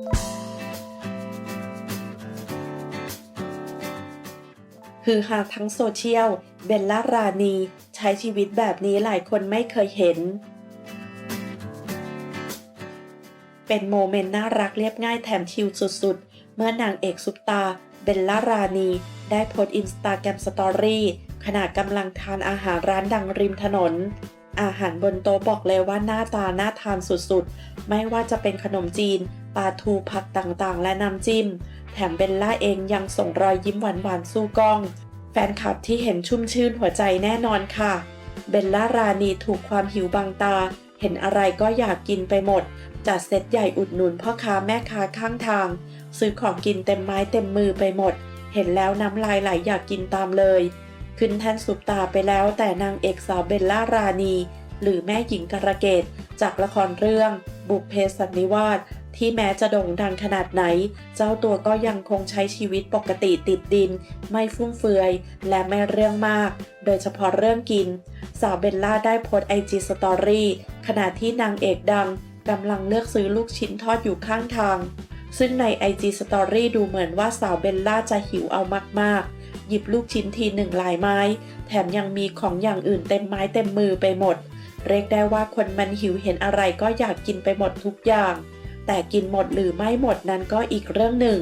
ฮือฮาทั้งโซเชียล เบลล่ารานี ใช้ชีวิตแบบนี้หลายคนไม่เคยเห็น เป็นโมเมนต์น่ารักเรียบง่ายแถมชิลสุดๆ เมื่อนางเอกซุปตา เบลล่ารานี ได้โพสต์อินสตาแกรมสตอรี่ขณะกำลังทานอาหารร้านดังริมถนน อาหารบนโต๊ะบอกเลยว่าหน้าตาน่าทานสุดๆ ไม่ว่าจะเป็นขนมจีน ลาทูผักต่างๆ และน้ำจิ้ม แถมเบลล่าเองยังส่งรอยยิ้มหวานๆสู้กล้อง แฟนคลับที่เห็นชุ่มชื่นหัวใจแน่นอนค่ะ เบลล่ารานีถูกความหิวบังตา เห็นอะไรก็อยากกินไปหมด จัดเซตใหญ่อุดหนุนพ่อค้าแม่ค้าข้างทาง ซื้อของกินเต็มไม้เต็มมือไปหมด เห็นแล้วน้ำลายไหลอยากกินตามเลย ขึ้นแท่นสุปตาไปแล้วแต่นางเอกสาวเบลล่ารานีหรือแม่หญิงกระเกตจากละครเรื่อง บุพเพสันนิวาส ที่แม้จะโด่งดังขนาดไหน เจ้าตัวก็ยังคงใช้ชีวิตปกติติดดิน ไม่ฟุ่มเฟือย และไม่เรื่องมาก โดยเฉพาะเรื่องกิน สาวเบลล่าได้โพสไอจีสตอรี่ขณะที่นางเอกดังกำลังเลือกซื้อลูกชิ้นทอดอยู่ข้างทาง ซึ่งใน IG Story ดูเหมือนว่าสาวเบลล่าจะหิวเอามากๆ หยิบลูกชิ้นทีหนึ่งหลายไม้ แถมยังมีของอย่างอื่นเต็มไม้เต็มมือไปหมด เรียกได้ว่าคนมันหิวเห็นอะไรก็อยากกินไปหมดทุกอย่าง แต่กินหมดหรือไม่หมดนั้นก็อีกเรื่องหนึ่ง